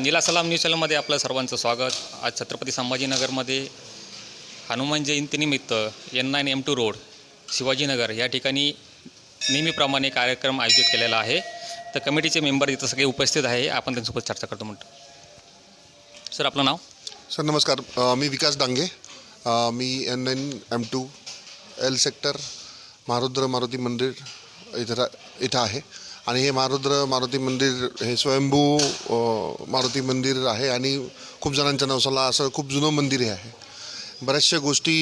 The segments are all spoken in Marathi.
नीला सलाम न्यूज चॅनलमध्ये आपलं सर्वांचं स्वागत. आज छत्रपती संभाजीनगरमध्ये हनुमान जयंतीनिमित्त N nine M two road Shivajinagar या ठिकाणी नेहमीप्रमाणे कार्यक्रम आयोजित केलेला आहे. तर कमिटीचे मेंबर इथं सगळे उपस्थित आहे. आपण त्यांच्यासोबत चर्चा करतो म्हणतो. सर आपलं नाव? सर नमस्कार. मी विकास डांगे. मी N nine M two L sector मारुद्र Maruti मंदिर इथं इथं आहे. आणि हे महारुद्र मारुती मंदिर हे स्वयंभू मारुती मंदिर आहे आणि खूप जणांच्या नवसाला असं खूप जुनं मंदिर हे आहे. बऱ्याचशा गोष्टी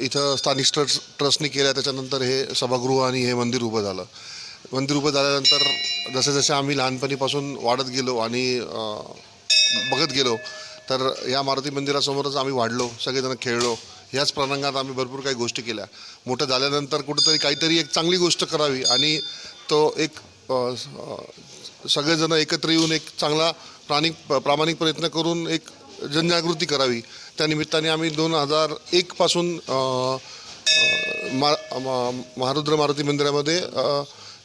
इथं स्थानिक ट्रस्ट ट्रस्टने केल्या त्याच्यानंतर हे सभागृह आणि हे मंदिर उभं झालं. मंदिर उभं झाल्यानंतर जसे जसे आम्ही लहानपणीपासून वाढत गेलो आणि बघत गेलो तर या मारुती मंदिरासमोरच आम्ही वाढलो सगळेजण खेळलो. ह्याच प्रसंगात आम्ही भरपूर काही गोष्टी केल्या. मोठं झाल्यानंतर कुठंतरी काहीतरी एक चांगली गोष्ट करावी आणि तो एक सगळेजण एकत्र येऊन एक चांगला प्राणिक प्रामाणिक प्रयत्न करून एक जनजागृती करावी. त्या निमित्ताने आम्ही दोन हजार एकपासून मा महारुद्र मारुती मंदिरामध्ये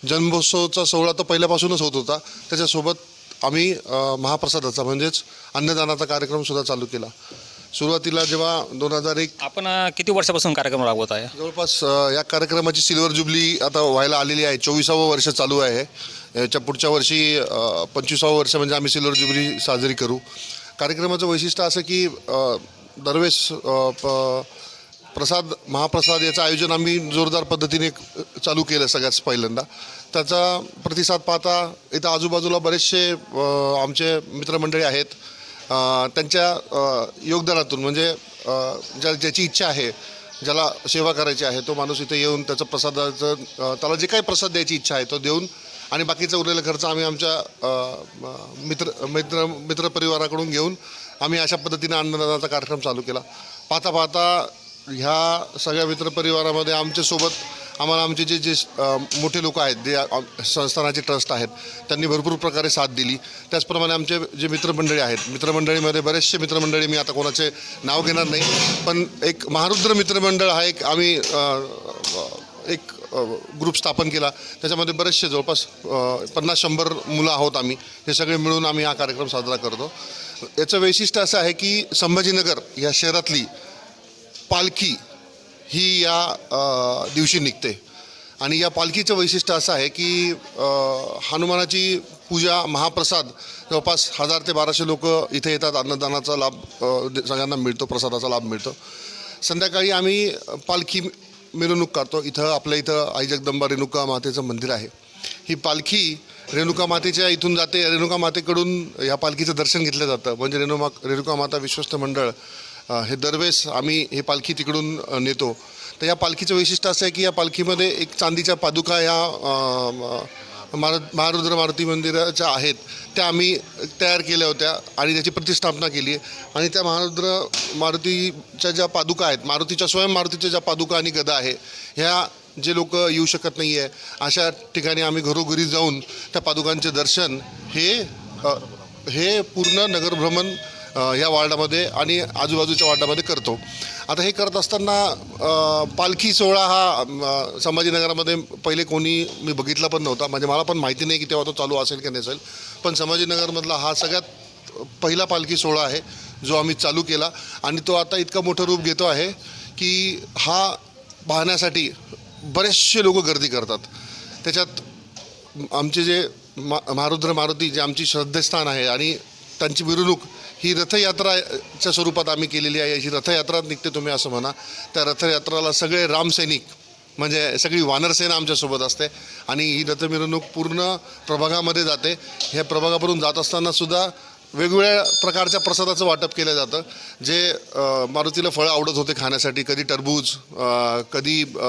जन्मोत्सवचा सोहळा तर पहिल्यापासूनच होत होता. त्याच्यासोबत आम्ही महाप्रसादाचा म्हणजेच अन्नदानाचा कार्यक्रमसुद्धा चालू केला. सुरुवातीला जेव्हा दोन हजार एक आपण अ, किती वर्षापासून कार्यक्रम राबवत आहे? जवळपास अ, या कार्यक्रमाची सिल्वर जुबली आता व्हायला आलेली आहे. चोवीसावं वर्ष चालू आहे. याच्या पुढच्या वर्षी अ, पंचवीसावं वर्ष म्हणजे आम्ही सिल्वर जुबली साजरी करू. कार्यक्रमाचं वैशिष्ट्य असं की अ, दरवेळेस अ, प- प्रसाद महाप्रसाद याचं आयोजन आम्ही जोरदार पद्धतीने क- चालू केलं सगळ्यात पहिल्यांदा. त्याचा प्रतिसाद पाहता इथं आजूबाजूला बरेचसे अ, आमचे मित्रमंडळी आहेत. त्यांच्या योगदानातून म्हणजे ज्या ज्याची इच्छा आहे ज्याला सेवा करायची आहे तो माणूस इथे येऊन त्याचं प्रसादाचं त्याला जे काही प्रसाद द्यायची इच्छा आहे तो देऊन आणि बाकीचा उरलेला खर्च आम्ही आमच्या मित्र मित्र मित्रपरिवाराकडून घेऊन आम्ही अशा पद्धतीने अन्नदानाचा कार्यक्रम चालू केला. पाहता पाहता ह्या सगळ्या मित्रपरिवारामध्ये आमच्यासोबत आम्हाला आमचे जे जे मोठे लोक आहेत जे संस्थानाचे ट्रस्ट आहेत त्यांनी भरपूर प्रकारे साथ दिली. त्याचप्रमाणे आमचे जे मित्रमंडळी आहेत मित्रमंडळीमध्ये बरेचसे मित्रमंडळी मी आता कोणाचे नाव घेणार नाही पण एक महारुद्र मित्रमंडळ हा एक आम्ही एक ग्रुप स्थापन केला. त्याच्यामध्ये बरेचसे जवळपास पन्नास शंभर मुलं आहोत आम्ही. हे सगळे मिळून आम्ही हा कार्यक्रम साजरा करतो. याचं वैशिष्ट्य असं आहे की संभाजीनगर या शहरातली पालखी ही या दिवशी निघते. आणि या पालखीचं वैशिष्ट्य असं आहे की हनुमानाची पूजा महाप्रसाद जवळपास हजार ते बाराशे लोक इथे येतात. अन्नदानाचा लाभ सगळ्यांना मिळतो प्रसादाचा लाभ मिळतो. संध्याकाळी आम्ही पालखी मिरवणूक काढतो. इथं आपल्या इथं आई जगदंबा रेणुका मातेचं मंदिर आहे. ही पालखी रेणुका मातेच्या इथून जाते. रेणुका मातेकडून या पालखीचं दर्शन घेतलं जातं. म्हणजे रेणुमा रेणुका माता विश्वस्त मंडळ हे दरवेळेस आम्ही हे पालखी तिकडून नेतो. तर या पालखीचं वैशिष्ट्य असं आहे की या पालखीमध्ये एक चांदीच्या पादुका या अ, मार महारुद्र मारुती मंदिराच्या आहेत. त्या आम्ही तयार केल्या होत्या आणि त्याची प्रतिष्ठापना केली आहे. आणि त्या महारुद्र मारुतीच्या ज्या पादुका आहेत मारुतीच्या स्वयं मारुतीच्या ज्या पादुका आणि गदा आहे ह्या जे लोक येऊ शकत नाही आहे अशा ठिकाणी आम्ही घरोघरी जाऊन त्या पादुकांचे दर्शन हे हे पूर्ण नगरभ्रमण ह्या वार्डामध्ये आणि आजूबाजूच्या वार्डामध्ये करतो. आता हे करत असताना पालखी सोहळा हा संभाजीनगरामध्ये पहिले कोणी मी बघितला पण नव्हता. म्हणजे मला पण माहिती नाही की तेव्हा तो चालू असेल की नसेल पण संभाजीनगरमधला हा सगळ्यात पहिला पालखी सोहळा आहे जो आम्ही चालू केला. आणि तो आता इतका मोठं रूप घेतो आहे की हा पाहण्यासाठी बरेचसे लोक गर्दी करतात. त्याच्यात आमचे जे मा महारुद्र मारुती जे आमची श्रद्धेस्थान आहे आणि त्यांची मिरवणूक ही रथयात्राच्या स्वरूपात आम्ही केलेली आहे. ही रथयात्रा निघते तुम्ही असं म्हणा. त्या रथयात्राला सगळे रामसैनिक म्हणजे सगळी वानरसेना आमच्यासोबत असते. आणि ही रथ मिरवणूक पूर्ण प्रभागामध्ये जाते. ह्या प्रभागावरून जात असताना सुद्धा वेगवेगळ्या प्रकारच्या प्रसादाचं वाटप केलं जातं जे मारुतीला फळं आवडत होते खाण्यासाठी कधी टरबूज कधी ब-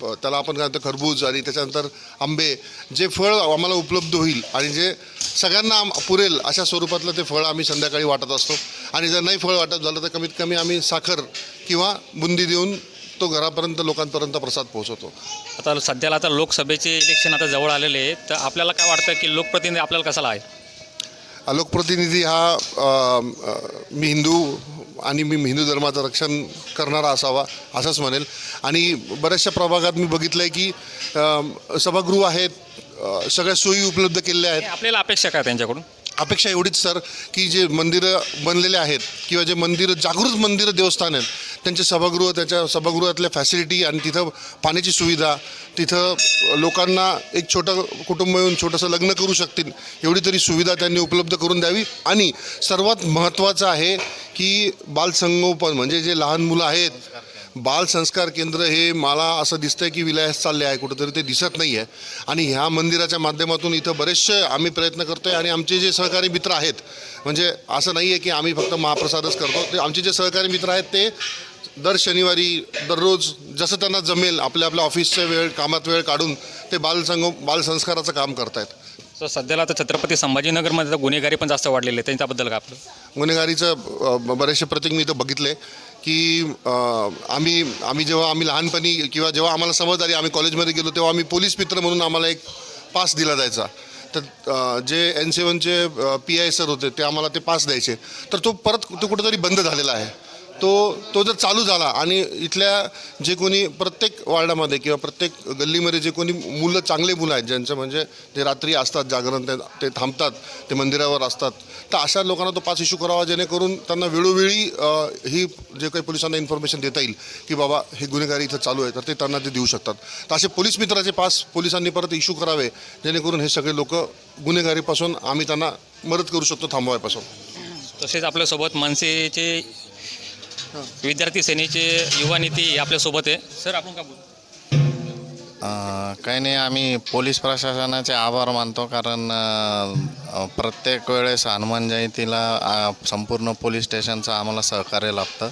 ब- त्याला आपण काय म्हणतो खरबूज आणि त्याच्यानंतर आंबे जे फळ आम्हाला उपलब्ध होईल आणि जे सगळ्यांना पुरेल अशा स्वरूपातलं ते फळ आम्ही संध्याकाळी वाटत असतो. आणि जर नाही फळ वाटप झालं तर कमीत कमी आम्ही साखर किंवा बुंदी देऊन तो घरापर्यंत लोकांपर्यंत प्रसाद पोहोचवतो. आता सध्याला आता लोकसभेचे इलेक्शन आता जवळ आलेले आहे तर आपल्याला काय वाटतं की लोकप्रतिनिधी आपल्याला कसाला आहे लोकप्रतिनिधी हा मी हिंदू आणि मी हिंदू धर्माचं रक्षण करणारा असावा असंच म्हणेल. आणि बऱ्याचशा प्रभागात मी बघितलं आहे की सभागृह आहेत सगळ्या सोयी उपलब्ध केलेल्या आहेत. आपल्याला अपेक्षा काय त्यांच्याकडून? अपेक्षा एवढीच सर की जे मंदिरं बनलेले आहेत किंवा जे मंदिरं जागृत मंदिरं देवस्थान आहेत त्यांचे सभागृह त्याच्या सभागृहातल्या फॅसिलिटी आणि तिथं पाण्याची सुविधा तिथं लोकांना एक छोटं कुटुंब येऊन छोटंसं लग्न करू शकतील एवढी तरी सुविधा त्यांनी उपलब्ध करून द्यावी. आणि सर्वात महत्त्वाचं आहे की बालसंगोपन म्हणजे जे लहान मुलं आहेत बालसंस्कार केंद्र हे मला असं दिसतंय की विलायस चालले आहे कुठंतरी ते दिसत नाही आहे आणि ह्या मंदिराच्या माध्यमातून इथं बरेचसे आम्ही प्रयत्न करतो आहे आणि आमचे जे सहकारी मित्र आहेत म्हणजे असं नाही आहे की आम्ही फक्त महाप्रसादच करतो ते आमचे जे सहकारी मित्र आहेत ते दर शनिवारी दररोज जसं त्यांना जमेल आपल्या आपल्या ऑफिसचा वेळ कामात वेळ काढून ते बालसंगो बालसंस्काराचं काम करतायत. सर सध्याला आता छत्रपती संभाजीनगरमध्ये तर गुन्हेगारी पण जास्त वाढलेली आहे. त्यांच्याबद्दल काय आपलं? गुन्हेगारीचं बरेचसे प्रतीक मी इथं बघितले की अ, आम्ही आम्ही जेव्हा आम्ही लहानपणी किंवा जेव्हा आम्हाला समज आली आम्ही कॉलेजमध्ये गेलो तेव्हा आम्ही पोलीस मित्र म्हणून आम्हाला एक पास दिला जायचा. तर अ, जे एन सेवनचे पी आय सर होते ते आम्हाला ते पास द्यायचे. तर तो परत तो कुठेतरी बंद झालेला आहे. तो तो जर चालू झाला आणि इथल्या जे कोणी प्रत्येक वार्डामध्ये किंवा प्रत्येक गल्लीमध्ये जे कोणी मुलं चांगले मुलं आहेत ज्यांचं म्हणजे ते रात्री असतात जागरण ते ते थांबतात ते मंदिरावर असतात तर अशा लोकांना तो पास इश्यू करावा जेणेकरून त्यांना वेळोवेळी ही जे काही पोलिसांना इन्फॉर्मेशन देता येईल की बाबा हे गुन्हेगारी इथं चालू आहे तर ते त्यांना ते देऊ शकतात. तर असे पोलीस मित्राचे पास पोलिसांनी परत इश्यू करावे जेणेकरून हे सगळे लोक गुन्हेगारीपासून आम्ही त्यांना मदत करू शकतो थांबवायपासून. तसेच आपल्यासोबत मनसेचे विद्यार्थी सेनेचे युवा नेते आपल्यासोबत आहे. सर आपण का बोलू? काही नाही आम्ही पोलीस प्रशासनाचे आभार मानतो कारण प्रत्येक वेळेस हनुमान जयंतीला संपूर्ण पोलीस स्टेशनचं आम्हाला सहकार्य लाभतं.